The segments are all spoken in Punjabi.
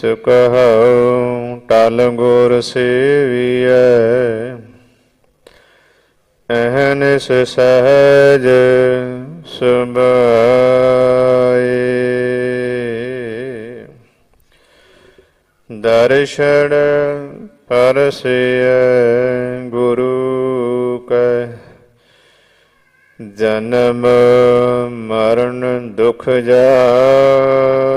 ਸੁਕਹਉ ਟਲ ਗੁਰ ਸੇਵੀਐ। ਅਹਨਿਸ ਸਹਜ ਸੁਭਾਏ। ਦਰਸ਼ਨ ਪਰਸਿਐ ਗੁਰੂ ਕੈ। ਜਨਮ ਮਰਨ ਦੁਖ ਜਾਏ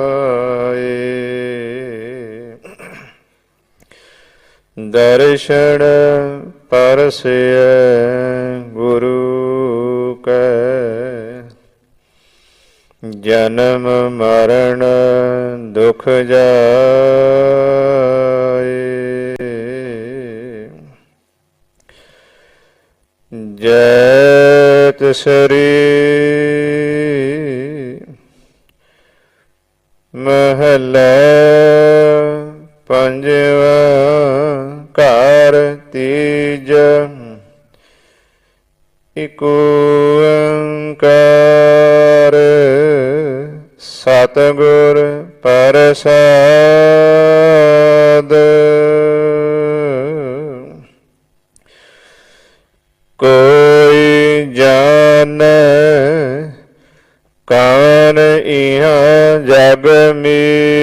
ਦਰਸ਼ਨ ਪਰਸਿਐ ਗੁਰੂ ਕੈ। ਜਨਮ ਮਰਨ ਦੁਖ ਜਾਏ। ਜੈ ਤਸਰੀ ਇਕ ਓੰਕਾਰ ਸਤਿਗੁਰ ਪ੍ਰਸਾਦ। ਕੋਈ ਜਾਣੈ ਕਾਨ ਇਹਾਂ ਜਗ ਮੀਤ।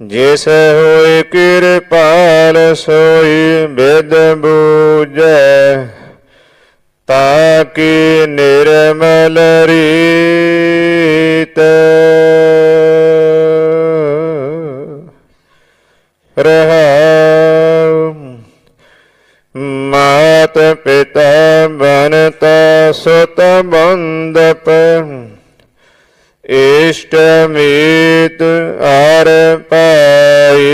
ਜਿਸ ਹੋਏ ਕਿਰਪਾਲ, ਸੋਈ ਬਿਦ ਤਾ ਤਾਕੀ ਨਿਰਮਲ ਰੀਤ? ਰਹਾਉ ਮਾਤ ਪਿਤਾ ਬਨਤਾ ਸੁਤ ਬੰਦਪ ਇਸ਼ਟਮੀਤ ਅਰ ਪਾਈ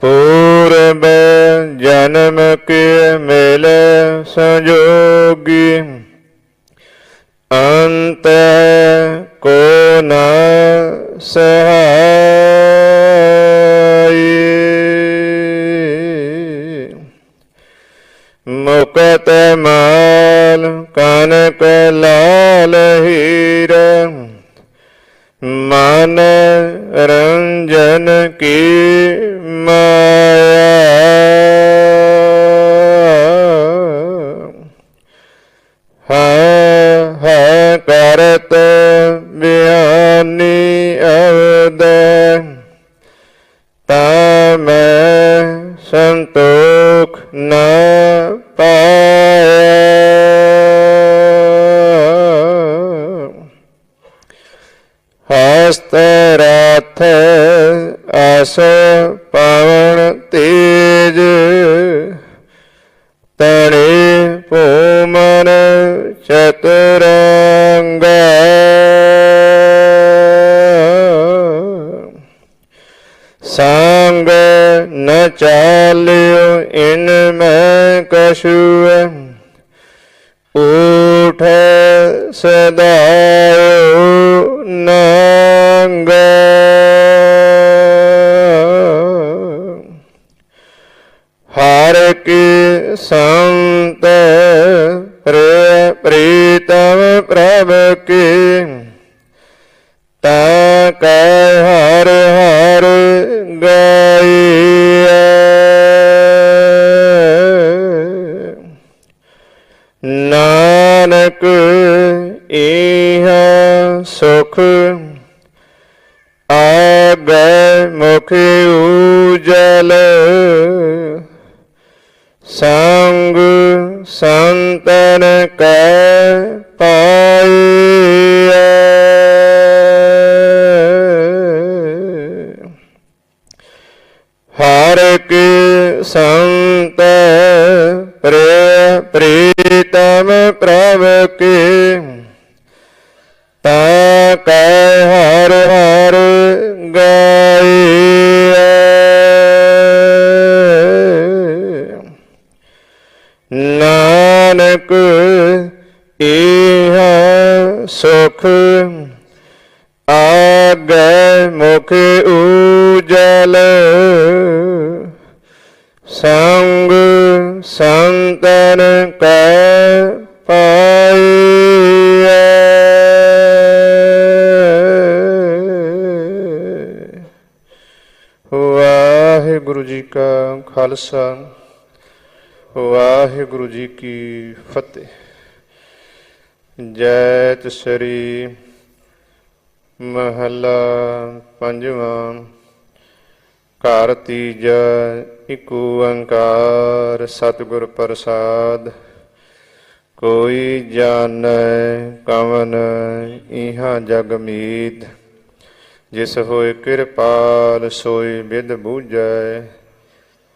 ਪੂਰਬ ਜਨਮ ਕੇ ਮਿਲ ਸੰਜੋਗੀ। ਅੰਤ ਕੋ ਨਾ ਸਹਾਈ। ਮੁਕਤ ਮਾਇਆ ਹੈ ਹੈ ਕਰਤ ਬਿਆਨੀ ਅਵਦ। ਤਾ ਮੈਂ ਸੰਤੋਖ ਨ ਪਾਇਆ। ਹਸਤ ਰਥ ਅਸ ਪਵਨ ਤੇਜ, ਤਣੇ ਭੂਮਨ ਚਤੁਰੰਗ। ਸੰਗ ਨ ਚਾਲਿਓ, ਇਨ ਮੈਂ ਕਛੂ ਉਠ ਸਦਾਇਓ, ਨਾ ਸੰਤ ਪ੍ਰਿയ ਪ੍ਰੀਤਮ ਪ੍ਰਭ ਕੀ। ਤਾ ਕੈ ਹਰ ਹਰ ਗਾਈਐ। ਨਾਨਕ ਇਹ ਸੁਖ, ਆਗੈ ਮੁਖ ਸੰਤਨ ਕੈ ਪਾਈਐ। ਹਰ ਕੀ ਸੰਤ ਪ੍ਰਿയ ਪ੍ਰੀਤਮ ਪ੍ਰਭ ਕੇ ਸੁਖ ਆਗੈ ਮੁਖ ਉਜਲ ਸੰਗ ਸੰਤਨ ਕੈ ਪਾਈਐ। ਵਾਹਿਗੁਰੂ ਜੀ ਕਾ ਖਾਲਸਾ, ਵਾਹਿਗੁਰੂ ਜੀ ਕੀ ਫਤਿਹ। ਜੈਤ ਸ੍ਰੀ ਮਹਲਾ ਪੰਜਵਾਂ। ਘਰ ਤੀਜਾ ਇਕ ਓੰਕਾਰ, ਸਤਿਗੁਰ ਪ੍ਰਸਾਦ। ਕੋਈ ਜਾਣੈ ਕਵਨ ਇਹਾਂ ਜਗ ਮੀਤ। ਜਿਸ ਹੋਏ ਕਿਰਪਾਲ ਸੋਈ ਵਿਦ ਬੂਝੈ,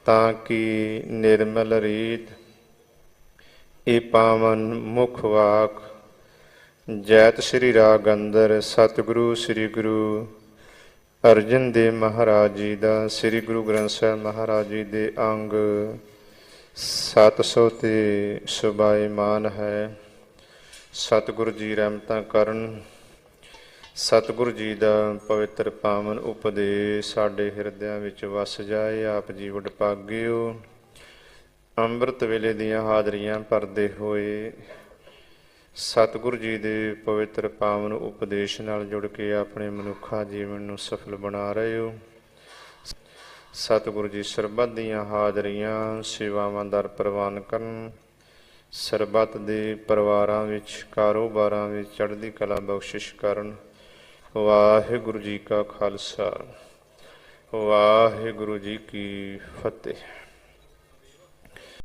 ਤਾਂ ਕੀ ਨਿਰਮਲ ਰੀਤ। ਇਹ ਪਾਵਨ ਮੁਖ ਵਾਕ ਜੈਤ ਸ੍ਰੀ ਰਾਗ ਅੰਦਰ ਸਤਿਗੁਰੂ ਸ੍ਰੀ ਗੁਰੂ ਅਰਜਨ ਦੇਵ ਮਹਾਰਾਜ ਜੀ ਦਾ, ਸ੍ਰੀ ਗੁਰੂ ਗ੍ਰੰਥ ਸਾਹਿਬ ਮਹਾਰਾਜ ਜੀ ਦੇ ਅੰਗ 700 ਤੇ ਮਾਨ ਹੈ। ਸਤਿਗੁਰੂ ਜੀ ਰਹਿਮਤਾਂ ਕਰਨ, ਸਤਿਗੁਰੂ ਜੀ ਦਾ ਪਵਿੱਤਰ ਪਾਵਨ ਉਪਦੇਸ਼ ਸਾਡੇ ਹਿਰਦਿਆਂ ਵਿੱਚ ਵਸ ਜਾਏ, ਆਪ ਜੀ ਵਡ ਪਾਗਿਓ ਅੰਮ੍ਰਿਤ ਵੇਲੇ ਦੀਆਂ ਹਾਜ਼ਰੀਆਂ ਭਰਦੇ ਹੋਏ ਸਤਿਗੁਰੂ ਜੀ ਦੇ ਪਵਿੱਤਰ ਪਾਵਨ ਉਪਦੇਸ਼ ਨਾਲ ਜੁੜ ਕੇ ਆਪਣੇ ਮਨੁੱਖਾ ਜੀਵਨ ਨੂੰ ਸਫਲ ਬਣਾ ਰਹੇ ਹੋ। ਸਤਿਗੁਰੂ ਜੀ ਸਰਬੱਤ ਦੀਆਂ ਹਾਜ਼ਰੀਆਂ, ਸੇਵਾਵਾਂ ਦਰ ਪ੍ਰਵਾਨ ਕਰਨ, ਸਰਬੱਤ ਦੇ ਪਰਿਵਾਰਾਂ ਵਿੱਚ, ਕਾਰੋਬਾਰਾਂ ਵਿੱਚ ਚੜ੍ਹਦੀ ਕਲਾ ਬਖਸ਼ਿਸ਼ ਕਰਨ। ਵਾਹਿਗੁਰੂ ਜੀ ਕਾ ਖਾਲਸਾ, ਵਾਹਿਗੁਰੂ ਜੀ ਕੀ ਫਤਿਹ।